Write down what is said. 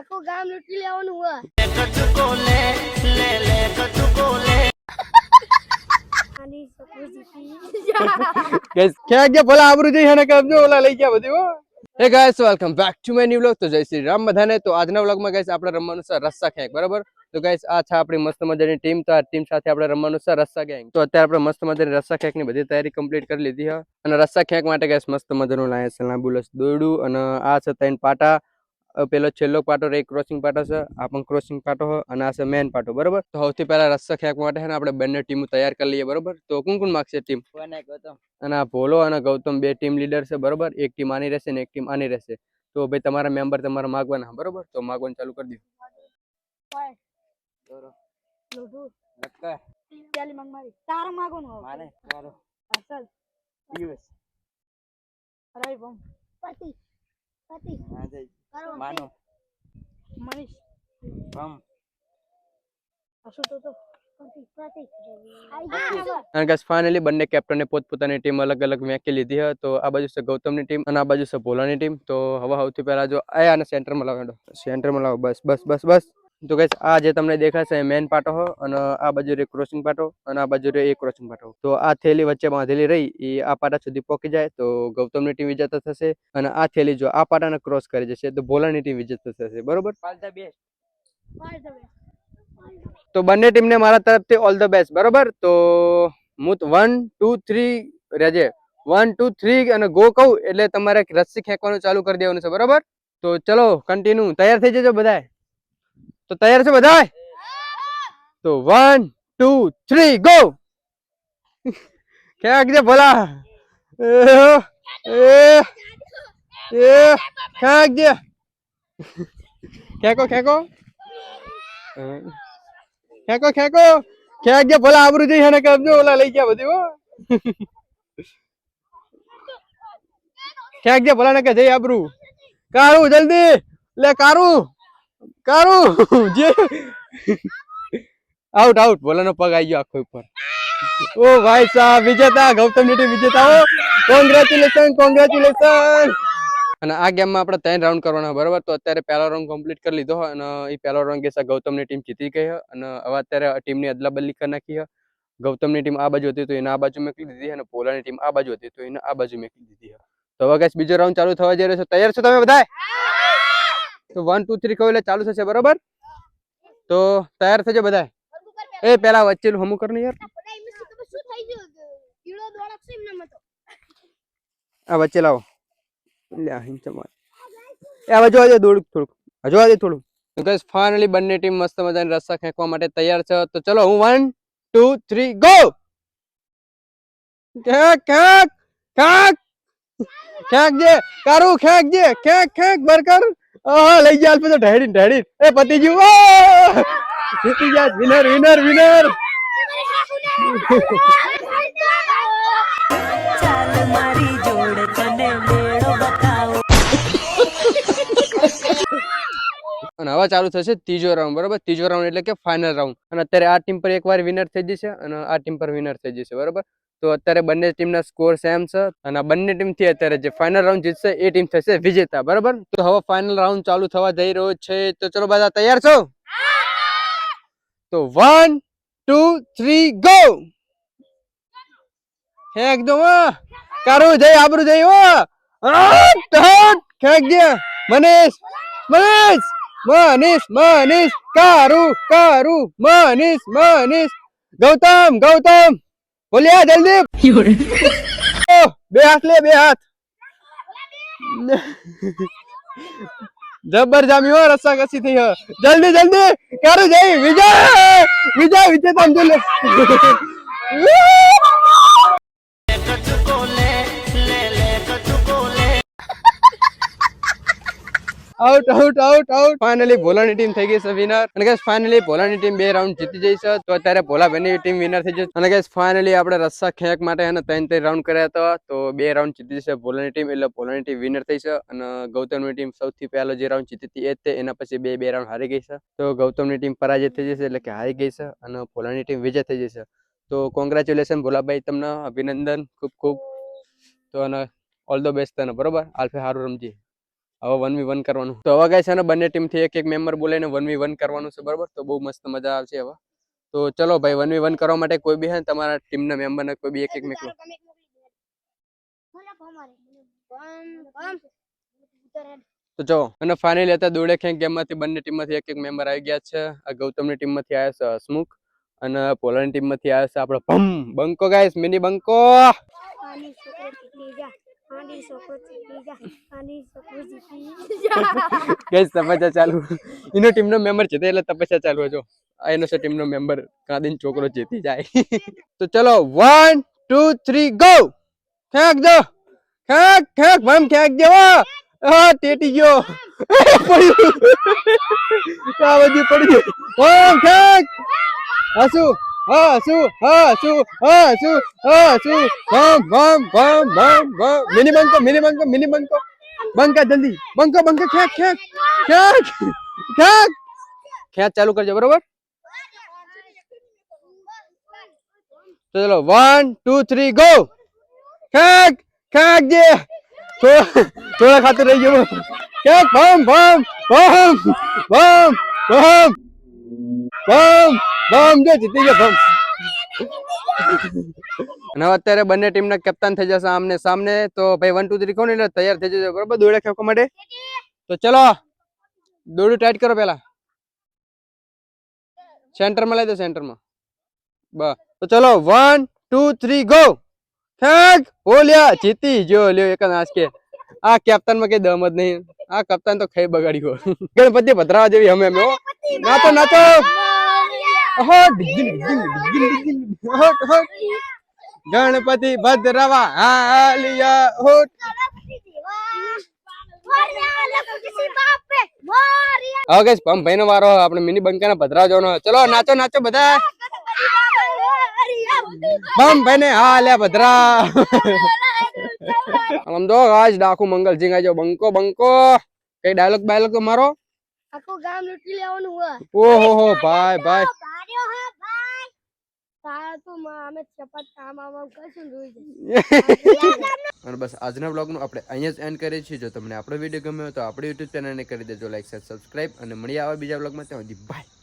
આખું ગામ લૂંટી લેવાનું હોય. ઓલા લઈ ગયા બધું, હો. હે ગાઈસ તો જય શ્રી રામ બધાને. તો આજના વ્લોગમાં ગાઈસ આપણે રમવાનું છે રસ્સા ખેંક બરાબર? તો ગાઈસ આ છે આપણી મસ્ત મજાની ટીમ તો આ ટીમ સાથે આપણે રમવાનું છે રસ્સા ગેંગ તો અત્યારે આપણે મસ્ત મજાની રસ્સા ખેંકની બધી તૈયારી કમ્પ્લીટ કરી લીધી છે અને રસ્સા ખેંક માટે ગાઈસ મસ્ત મજાનું લાયા છે લાંબુલસ દોરડું અને આ છે ત્રણ પાટા. પેલો છેલ્લો પાટો રે ક્રોસિંગ પાટો છે આ પણ ક્રોસિંગ પાટો છે અને આ છે મેન પાટો બરોબર? તો સૌથી પહેલા રસ્સા ખેંચ માટે છે ને આપણે બંને ટીમો તૈયાર કરી લઈએ બરોબર? તો કોણ કોણ માગશે ટીમ? અને આ ભોલો અને ગૌતમ બે ટીમ લીડર છે બરોબર? એક ટીમ આની રહેશે ને એક ટીમ આની રહેશે. તો ભાઈ તમારા મેમ્બર તમારે માગવાના બરોબર? તો માગવાનું ચાલુ કરી દો તારા માગવાનું અસલ અરે બમ. પતિ. પતિ. કરો માનો. મનીષ. અને ગાઈસ ફાઇનલી બંને કેપ્ટને પોતપોતાની ટીમ અલગ અલગ મેકી લીધી છે તો આ બાજુ છે ગૌતમની ટીમ અને આ બાજુ છે ભોલાની ટીમ તો હવે સૌથી પહેલા જો આ આને સેન્ટરમાં લાવો સેન્ટરમાં લાવો. બસ બસ બસ બસ. તો ગાઈસ આ જે તમને દેખાશે મેન પાટો હો અને આ બાજુ રે ક્રોસિંગ પાટો અને આ બાજુ રે એ ક્રોસિંગ પાટો. તો આ થેલી વચ્ચે બાંધેલી રહી એ આ પાટા સુધી પહોંચી જાય તો ગૌતમની ટીમ વિજેતા થશે અને આ થેલી જો આ પાટાને ક્રોસ કરી જશે તો ભોલાની ટીમ વિજેતા થશે બરોબર? ઓલ ધ બેસ્ટ તો બંને ટીમને મારા તરફથી ઓલ ધ બેસ્ટ બરોબર? તો હું વન ટુ થ્રી રેજે. વન ટુ થ્રી અને ગો કહું એટલે તમારે રસ્સી ખેંચવાનું ચાલુ કરી દેવાનું છે બરોબર? તો ચલો કન્ટિન્યુ તૈયાર થઈ જજો બધાય. તો તૈયાર છે બધાય? તો વન ટુ થ્રી ગો ખેંચજે ભલા? ક્યાં એ ખેંકો ખેંકો. ખેંકો ખેંકો. ક્યાં ગયા ભલા? આબરું જઈ અને કબજો ઓલા લઈ ગયા બધું ક્યાંક જે ભલા ને કે જઈ આબરું. કારું જલ્દી. લે કારું કારું જે? આઉટ આઉટ બોલાનો પગ આવી ગયો આખો ઉપર. ઓ ભાઈ સાહેબ, વિજેતા, ગૌતમની વિજેતા હો કોંગ્રેચ્યુલેશન કોંગ્રેચ્યુલેશન અને આ ગેમમાં આપણે ત્રણ રાઉન્ડ કરવાના, બરાબર? તો અત્યારે પહેલો રાઉન્ડ કમ્પ્લીટ કરી લીધો અને એ પહેલો રાઉન્ડ કેસા ગૌતમની ટીમ જીતી ગઈ અને હવે અત્યારે ટીમની અદલાબદલી કરી નાખી ગૌતમની ટીમ આ બાજુ હતી તો એને આ બાજુ મેકલી દીધી અને પોલાની ટીમ આ બાજુ હતી તો એને આ બાજુ મેકલી દીધી તો હવે બીજો રાઉન્ડ ચાલુ થવા જઈ રહ્યો છે. તૈયાર છો તમે બધા તો વન ટુ થ્રી કહું એટલે ચાલુ થશે, બરોબર? તો તૈયાર થજો બધા એ પેલા વચ્ચેનું હમું કર ને યાર. શું થઈ ગયું કીડો દોડક છે એમને મતો આ વચ્ચે લાવો. લે, આ હિંચા માર. એ આ બાજુ આવજો થોડુંક. થોડુંક હજુ આવજો થોડુંક. તો guys ફાઇનલી બંને ટીમ મસ્ત મજાની રસ્સા ખેંચવા માટે તૈયાર છે. તો ચલો, હું વન ટુ થ્રી ગો ખેંક ખેંક ખેંક ખેંક જે કારું ખેંક જે ખેંક ખેંક બરકર. આહા લઈ ગયા પછી ઢેડી ઢેડી એ પતિ જી ઓ! જીતી ગયા વિનર વિનર વિનર ચાલ મારી જોડ તને મેળો બતાવો. અને હવે ચાલુ થશે ત્રીજો રાઉન્ડ બરોબર? ત્રીજો રાઉન્ડ એટલે કે ફાઇનલ રાઉન્ડ અને અત્યારે આ ટીમ પર એકવાર વિનર થઈ જશે અને આ ટીમ પર વિનર થઈ જશે બરોબર? તો અત્યારે બંને ટીમના સ્કોર સેમ છે અને બંને ટીમથી અત્યારે જે ફાઇનલ રાઉન્ડ જીતશે એ ટીમ થશે વિજેતા, બરાબર? તો હવે ફાઇનલ રાઉન્ડ ચાલુ થવા જઈ રહ્યો છે. તો ચલો બધા તૈયાર છો? તો વન ટુ થ્રી ગો એકદમ કારું જઈ આબરું જઈ હો! ખેંચ દે! મનીષ મનીષ મનીષ મનીષ! કારું કારું, મનીષ મનીષ! ગૌતમ ગૌતમ! બોલ્યા જલ્દી બે હાથ લે બે હાથ. જબર જામી હો રસ્સા કસી થઈ હો. જલ્દી જલ્દી. કારું જઈ? વિજય! વિજય વિજય તમ લે. Out out out out finally ભોલાની team થઈ ગઈ છે વિનર અને ગાઈસ ફાઇનલી ભોલાની ટીમ બે રાઉન્ડ જીતી જઈ છે. તો અત્યારે ભોલાભાઈની ટીમ વિનર થઈ જશે. અને ગાઈસ ફાઇનલી આપણે રસ્સા ખેંક માટે એને ત્રણ ત્રણ રાઉન્ડ કર્યા હતા. તો બે રાઉન્ડ જીતી જશે ભોલાની ટીમ એટલે ભોલાની ટીમ વિનર થઈ છે અને ગૌતમની ટીમ સૌથી પહેલો જે રાઉન્ડ જીતી હતી એ તે, એના પછી બે બે રાઉન્ડ હારી ગઈ છે. તો ગૌતમની ટીમ પરાજય થઈ જશે, એટલે કે હારી ગઈ છે. અને ભોલાની ટીમ વિજય થઈ જશે. તો કોંગ્રેચ્યુલેશન ભોલાભાઈ, તમને અભિનંદન, ખૂબ ખૂબ. તો અને ઓલ ધ બેસ્ટ તને, બરોબર? આલ્ફે સારું રમજે. હવે વન વી વન કરવાનું. તો હવે ગાઈસ છે ને બંને ટીમથી એક એક મેમ્બર બોલાઈને વન વી વન કરવાનું છે, બરોબર? તો બહુ મસ્ત મજા આવશે હવે. તો ચલો ભાઈ, વન વી વન કરવા માટે કોઈ બી હે ને તમારા ટીમના મેમ્બર ને કોઈ બી એક એક મેકલો. તો જો, અને ફાઇનલી હતા દોડે ખેંક ગેમમાંથી બંને ટીમમાંથી એક એક મેમ્બર આવી ગયા છે. આ ગૌતમની ટીમમાંથી આવ્યા છે હસમુખ અને પોલાની ટીમમાંથી આવ્યા છે આપણો ભમ. બંકો ગાઈસ, મિની બંકો. તપસ્યા ચાલુ. એનો ટીમનો મેમ્બર છે એટલે તપસ્યા ચાલુ જો એનો છે ટીમનો મેમ્બર કાદીન છોકરો જીતી જાય. તો ચલો વન ટુ થ્રી ગો ખેંક દો! ખેંક ખેંક, ભમ ખેંક દેવો! હા ટેટી ગયો. પડ્યું આ બધી પડી ગઈ. ઓમ ખેંક! હસુ. હસુ હસુ હસુ હસુ. ભમ ભમ ભમ ભમ ભમ. મિની બંકો મિની બંકો મિની બંકો. બંકા જલ્દી. બંકો બંકો ખેંક ખેંક ખેંક ખેંક ખેંચ ચાલુ કરજો, બરોબર? તો ચલો વન ટુ થ્રી ગો ખેંક ખેંક જે. થોડા ખાતે રહી ગયો. ખેંક ભમ ભમ ભમ ભમ ભમ. ભમ ભમ જો જીતી ગયો ભમ અને અત્યારે બંને ટીમના કેપ્ટન થઈ જશે આમને સામને. તો ભાઈ વન ટુ થ્રી કોણ એટલે તૈયાર થઈ જજો બરોબર? દોડે ખેંચવા માટે? તો ચલો દોડું ટાઈટ કરો પેલા સેન્ટરમાં લઈ દો સેન્ટરમાં બસ તો ચલો વન ટુ થ્રી ગો ખેંચ, ઓલ્યા, જીતી, જો, લ્યો, એક જ કે. આ કેપ્ટનમાં કઈ દમ જ નહીં. આ કપ્તાન તો ખાઈ બગાડ્યો. ગણપતિ ભદ્રાવા જેવી અમે અમે હો. નાચો નાચો. ગણપતિ ભદ્રવા હાલિયા હોટ હવે પંપ ભાઈ નો વારો, આપણે મિની બંકાના ભદ્રાવા જવાનો. ચલો, નાચો નાચો બધા. પંપ ભાઈ ને હાલ્યા ભદ્રા આમ આજ ડાખું મંગલ સિંહ આજો બંકો બંકો. કઈ ડાયલોગ બાયલોગ તો મારો આખું ગામ લૂંટી લેવાનું હોય. ઓહો હો ભાઈ ભાઈ. ભાર્યો હે ભાઈ. તારા તો માં અમે ચપટ કામ આમ કરશું અને બસ આજના બ્લોગનું આપણે અહીંયા જ એન્ડ કરીએ છીએ. જો તમને આપણો વીડિયો ગમ્યો તો આપણી યુટ્યુબ ચેનલને કરી દેજો. લાઈક સબસ્ક્રાઇબ અને મળીએ આવા બીજા બ્લોગમાં ત્યાં સુધી બાય